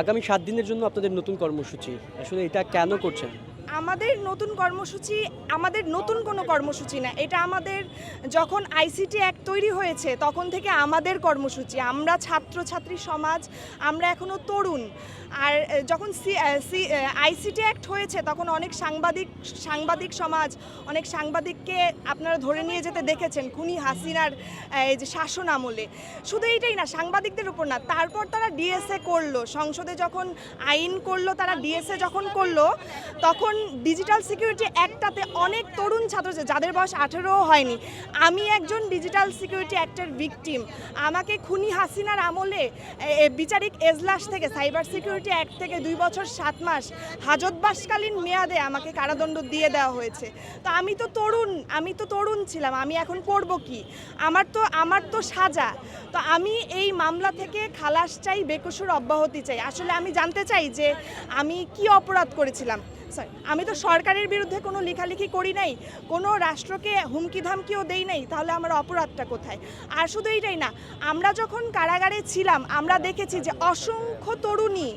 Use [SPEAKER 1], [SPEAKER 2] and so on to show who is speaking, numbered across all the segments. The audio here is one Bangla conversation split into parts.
[SPEAKER 1] আগামী সাত দিনের জন্য আপনাদের নতুন কর্মসূচি, আসলে এটা কেন করছেন?
[SPEAKER 2] আমাদের নতুন কর্মসূচি, আমাদের নতুন কোনো কর্মসূচি না। এটা আমাদের যখন আইসিটি অ্যাক্ট তৈরি হয়েছে, তখন থেকে আমাদের কর্মসূচি। আমরা ছাত্রছাত্রী সমাজ, আমরা এখনও তরুণ। আর যখন সি সি আইসিটি অ্যাক্ট হয়েছে, তখন অনেক সাংবাদিক সাংবাদিক সমাজ, অনেক সাংবাদিককে আপনারা ধরে নিয়ে যেতে দেখেছেন, খুনি হাসিনার এই যে শাসন আমলে। শুধু এইটাই না, সাংবাদিকদের উপর না, তারপর তারা ডিএসএ করল, সংসদে যখন আইন করল, তারা ডিএসএ যখন করল, তখন ডিজিটাল সিকিউরিটি অ্যাক্টটাতে অনেক তরুণ ছাত্র যাদের বয়স আঠেরো হয়নি। আমি একজন ডিজিটাল সিকিউরিটি অ্যাক্টের ভিকটিম। আমাকে খুনি হাসিনার আমলে বিচারিক এজলাস থেকে, সাইবার সিকিউরিটি অ্যাক্ট থেকে দুই বছর সাত মাস হাজতবাসকালীন মেয়াদে আমাকে কারাদণ্ড দিয়ে দেওয়া হয়েছে। তো আমি তো তরুণ, আমি তো তরুণ ছিলাম, আমি এখন করব কি? আমার তো আমার তো সাজা। তো আমি এই মামলা থেকে খালাস চাই, বেকসুর অব্যাহতি চাই। আসলে আমি জানতে চাই যে আমি কি অপরাধ করেছিলাম। আমি তো সরকারের বিরুদ্ধে কোনো লেখালেখি করি নাই, কোনো রাষ্ট্রকে হুমকি ধামকিও দেই নাই, তাহলে আমার অপরাধটা কোথায়? আর শুধু এইটাই না, আমরা যখন কারাগারে ছিলাম, আমরা দেখেছি যে অসংখ্য তরুণী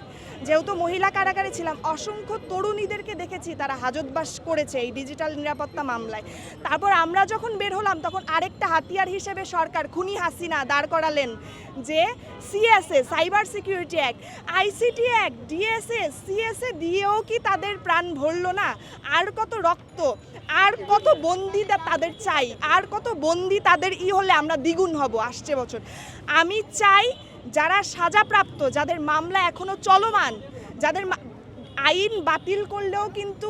[SPEAKER 2] যেহেতু মহিলা কারাগারে ছিলাম, অসংখ্য তরুণীদেরকে দেখেছি তারা হাজতবাস করেছে এই ডিজিটাল নিরাপত্তা মামলায়। তারপর আমরা যখন বের হলাম, তখন আরেকটা হাতিয়ার হিসেবে সরকার খুনি হাসিনা দাঁড় করালেন যে CSA cyber security act ICT act DSA CSA দিয়েও কি তাদের প্রাণ ভরল না? আর কত রক্ত, আর কত বন্দি তাদের চাই, আর কত বন্দি তাদের ই হলে আমরা দ্বিগুণ হব আসছে বছর। আমি চাই যারা সাজাপ্রাপ্ত যাদের মামলা এখনও চলমান যাদের আইন বাতিল করলেও কিন্তু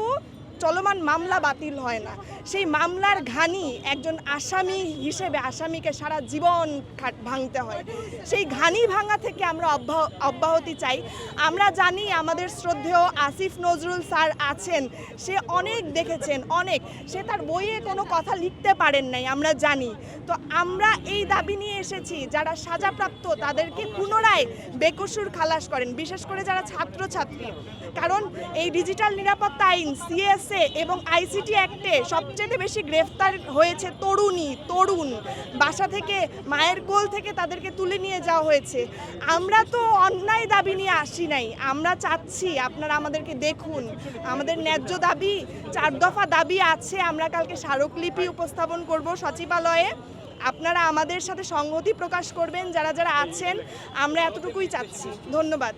[SPEAKER 2] চলমান মামলা বাতিল হয় না। সেই মামলার ঘানি একজন আসামি হিসেবে আসামিকে সারা জীবন ভাঙতে হয়। সেই ঘানি ভাঙা থেকে আমরা অব্যাহ- অব্যাহতি চাই। আমরা জানি আমাদের শ্রদ্ধেয় আসিফ নজরুল স্যার আছেন। সে অনেক দেখেছেন, অনেক। সে তার বইয়ে কোনো কথা লিখতে পারেন নাই, আমরা জানি। তো আমরা এই দাবি নিয়ে এসেছি, যারা সাজাপ্রাপ্ত, তাদেরকে পুনরায় বেকসুর খালাস করেন। বিশেষ করে যারা ছাত্রছাত্রী। কারণ এই ডিজিটাল নিরাপত্তা আইন, সিএসএ এবং আইসিটি অ্যাক্টে সবচেয়ে বেশি গ্রেফতার হয়েছে তরুণী, তরুণ। বাসা থেকে, মায়ের কোল থেকে তাদেরকে তুলে নিয়ে যাওয়া হয়েছে। আমরা তো অন্যায় দাবি নিয়ে আসি নাই। আমরা চাচ্ছি আপনারা আমাদেরকে দেখুন। আমাদের ন্যায্য দাবি, চার দফা দাবি আছে। আমরা কালকে স্মারকলিপি উপস্থাপন করব সচিবালয়ে। আপনারা আমাদের সাথে সংহতি প্রকাশ করবেন। যারা যারা আছেন, আমরা এতটুকুই চাচ্ছি। ধন্যবাদ।